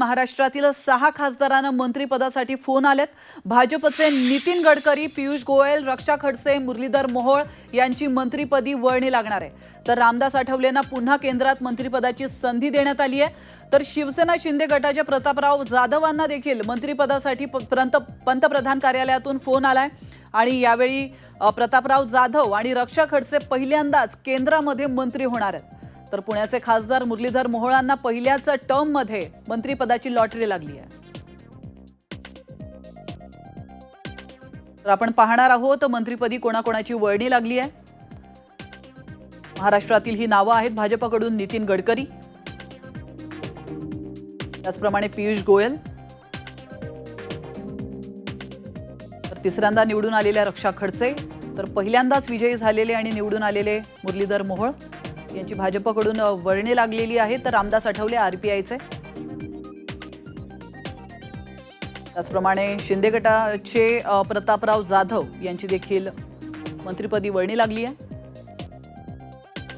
महाराष्ट्रातील सहा खासदारांना मंत्रिपदासाठी फोन आलेत. भाजपचे नितीन गडकरी पियुष गोयल रक्षा खडसे मुरलीधर मोहोळ यांची मंत्रिपदी वळणी लागणार आहे. तर रामदास आठवलेंना पुन्हा केंद्रात मंत्रिपदाची संधी देण्यात आली आहे. तर शिवसेना शिंदे गटाच्या प्रतापराव जाधवांना देखील मंत्रिपदासाठी प- पंतप्रधान कार्यालयातून फोन आलाय. आणि यावेळी प्रतापराव जाधव आणि रक्षा खडसे पहिल्यांदाच केंद्रामध्ये मंत्री होणार आहेत. तर पुण्याचे खासदार मुरलीधर मोहोळांना पहिल्याच टर्ममध्ये मंत्रिपदाची लॉटरी लागली आहे. तर आपण पाहणार आहोत मंत्रिपदी कोणाकोणाची वळणी लागली आहे. महाराष्ट्रातील ही नावं आहेत भाजपकडून नितीन गडकरी त्याचप्रमाणे पियुष गोयल. तर तिसऱ्यांदा निवडून आलेल्या रक्षा खडसे तर पहिल्यांदाच विजयी झालेले आणि निवडून आलेले मुरलीधर मोहोळ. यांची भाजपकडून वळणी लागलेली आहे. तर रामदास आठवले आरपीआयचे. त्याचप्रमाणे शिंदे गटाचे प्रतापराव जाधव यांची देखील मंत्रिपदी वळणी लागली आहे.